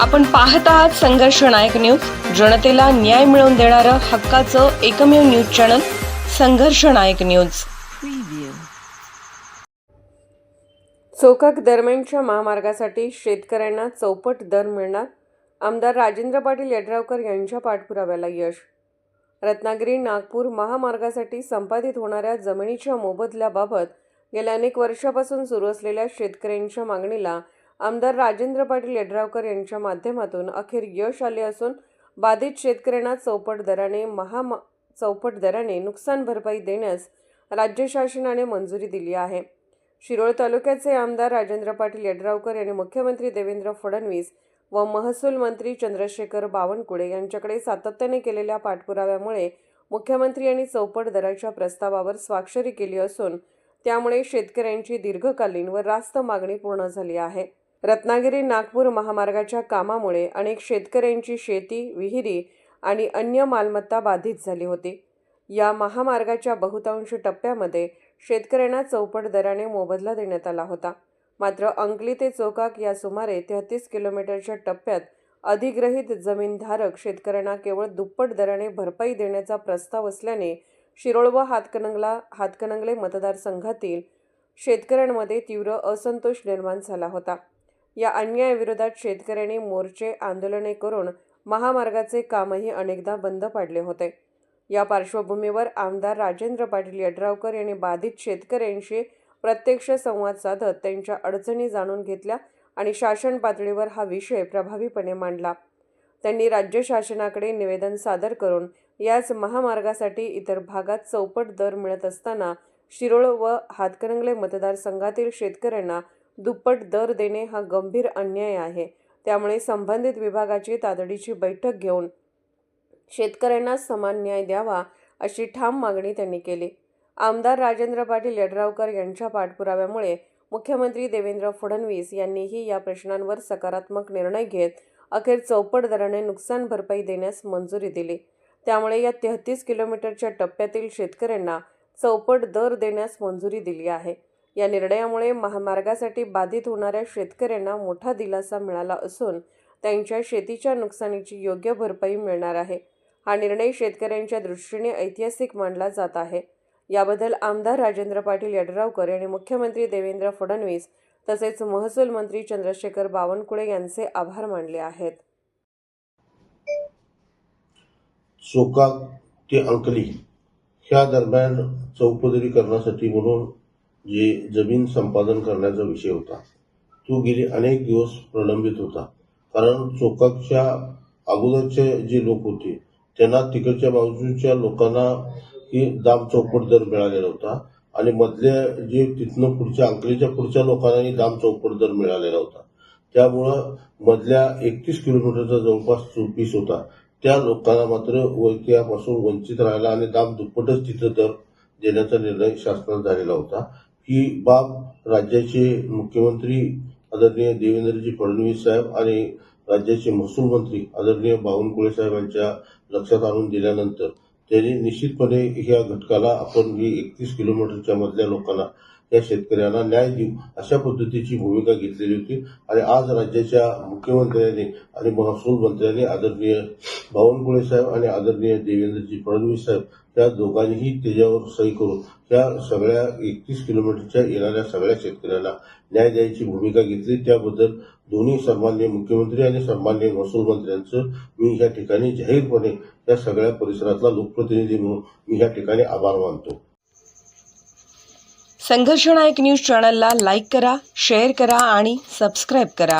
आपण पाहत आहात संघर्ष नायक न्यूज. जनतेला न्याय मिळवून देणारं हक्काचं एकमेव न्यूज चॅनल संघर्ष नायक न्यूज. चोकाक दरम्यानच्या महामार्गासाठी शेतकऱ्यांना चौपट दर मिळणार? आमदार राजेंद्र पाटील यड्रावकर यांच्या पाठपुराव्याला यश. रत्नागिरी नागपूर महामार्गासाठी संपादित होणाऱ्या जमिनीच्या मोबदल्याबाबत गेल्या अनेक वर्षापासून सुरू असलेल्या शेतकऱ्यांच्या मागणीला आमदार राजेंद्र पाटील यड्रावकर यांच्या माध्यमातून अखेर यश आले असून बाधित शेतकऱ्यांना चौपट दराने महा चौपट दराने नुकसान भरपाई देण्यास राज्य शासनाने मंजुरी दिली आहे. शिरोळ तालुक्याचे आमदार राजेंद्र पाटील यड्रावकर यांनी मुख्यमंत्री देवेंद्र फडणवीस व महसूल मंत्री चंद्रशेखर बावनकुळे यांच्याकडे सातत्याने केलेल्या पाठपुराव्यामुळे मुख्यमंत्री यांनी चौपट दराच्या प्रस्तावावर स्वाक्षरी केली असून त्यामुळे शेतकऱ्यांची दीर्घकालीन व रास्त मागणी पूर्ण झाली आहे. रत्नागिरी नागपूर महामार्गाच्या कामामुळे अनेक शेतकऱ्यांची शेती विहिरी आणि अन्य मालमत्ता बाधित झाली होती. या महामार्गाच्या बहुतांश टप्प्यामध्ये शेतकऱ्यांना चौपट दराने मोबदला देण्यात आला होता. मात्र अंकली ते चोकाक या सुमारे तेहतीस किलोमीटरच्या टप्प्यात अधिग्रहित जमीनधारक शेतकऱ्यांना केवळ दुप्पट दराने भरपाई देण्याचा प्रस्ताव असल्याने शिरोळ व हातकणंगला हातकणंगले मतदारसंघातील शेतकऱ्यांमध्ये तीव्र असंतोष निर्माण झाला होता. या अन्यायाविरोधात शेतकऱ्यांनी मोर्चे आंदोलने करून महामार्गाचे कामही अनेकदा बंद पाडले होते. या पार्श्वभूमीवर आमदार राजेंद्र पाटील यड्रावकर यांनी बाधित शेतकऱ्यांशी प्रत्यक्ष संवाद साधत त्यांच्या अडचणी जाणून घेतल्या आणि शासन पातळीवर हा विषय प्रभावीपणे मांडला. त्यांनी राज्य शासनाकडे निवेदन सादर करून याच महामार्गासाठी इतर भागात चौपट दर मिळत असताना शिरोळ व हातकणंगले मतदारसंघातील शेतकऱ्यांना दुप्पट दर देणे हा गंभीर अन्याय आहे. त्यामुळे संबंधित विभागाची तातडीची बैठक घेऊन शेतकऱ्यांना समान न्याय द्यावा अशी ठाम मागणी त्यांनी केली. आमदार राजेंद्र पाटील यड्रावकर यांच्या पाठपुराव्यामुळे मुख्यमंत्री देवेंद्र फडणवीस यांनीही या प्रश्नांवर सकारात्मक निर्णय घेत अखेर चौपट दराने नुकसान भरपाई देण्यास मंजुरी दिली. त्यामुळे या तेहतीस किलोमीटरच्या टप्प्यातील शेतकऱ्यांना चौपट दर देण्यास मंजुरी दिली आहे. या निर्णयामुळे महामार्गासाठी बाधित होणाऱ्या शेतकऱ्यांना मोठा दिलासा मिळाला असून त्यांच्या शेतीच्या नुकसानीची योग्य भरपाई मिळणार आहे. हा निर्णय शेतकऱ्यांच्या दृष्टीने ऐतिहासिक मानला जात आहे. याबद्दल आमदार राजेंद्र पाटील यड्रावकर यांनी मुख्यमंत्री देवेंद्र फडणवीस तसेच महसूल मंत्री चंद्रशेखर बावनकुळे यांचे आभार मानले आहेत. सोकाक ते अंकली ह्या दरम्यान चौपदरी करण्यासाठी म्हणून जे जमीन संपादन करण्याचा विषय होता. तो गेली अनेक दिवस प्रलंबित होता. कारण चोकाकच्या अगोदरचे जे लोक होते त्यांना तिकडच्या बाजूच्या लोकांना ही दाम चौपट दर मिळालेला होता आणि मधल्या जे तिथनं पुढच्या अंकलीच्या पुढच्या लोकांनाही दाम चौपट दर मिळालेला होता. त्यामुळं मधल्या एकतीस किलोमीटरचा जवळपास चोपीस होता त्या लोकांना मात्र व त्यापासून वंचित राहिला आणि दाम दुप्पटच तिथं दर देण्याचा निर्णय शासनात झालेला होता. ही बाब राज्याचे मुख्यमंत्री आदरणीय देवेंद्रजी फडणवीस साहेब आणि राज्याचे महसूल मंत्री आदरणीय बावनकुळे साहेब यांच्या लक्षात आणून दिल्यानंतर त्यांनी निश्चितपणे ह्या घटकाला आपण ही एकतीस किलोमीटरच्या मधल्या लोकांना या शेतकऱ्यांना न्याय देऊ अशा पद्धतीची भूमिका घेतलेली होती. आणि आज राज्याच्या मुख्यमंत्र्यांनी आणि महसूल मंत्र्यांनी आदरणीय बावनकुळे साहेब आणि आदरणीय देवेंद्रजी फडणवीस साहेब त्या दोघांनीही त्याच्यावर सही करून त्या सगळ्या एकतीस किलोमीटरच्या येणाऱ्या सगळ्या शेतकऱ्यांना न्याय द्यायची भूमिका घेतली. त्याबद्दल दोन्ही सन्मान्य मुख्यमंत्री आणि सन्मान्य महसूल मंत्र्यांचं मी या ठिकाणी जाहीरपणे या सगळ्या परिसरातला लोकप्रतिनिधी म्हणून मी या ठिकाणी आभार मानतो. संघर्ष नायक न्यूज चॅनलला लाईक करा शेअर करा आणि सबस्क्राईब करा.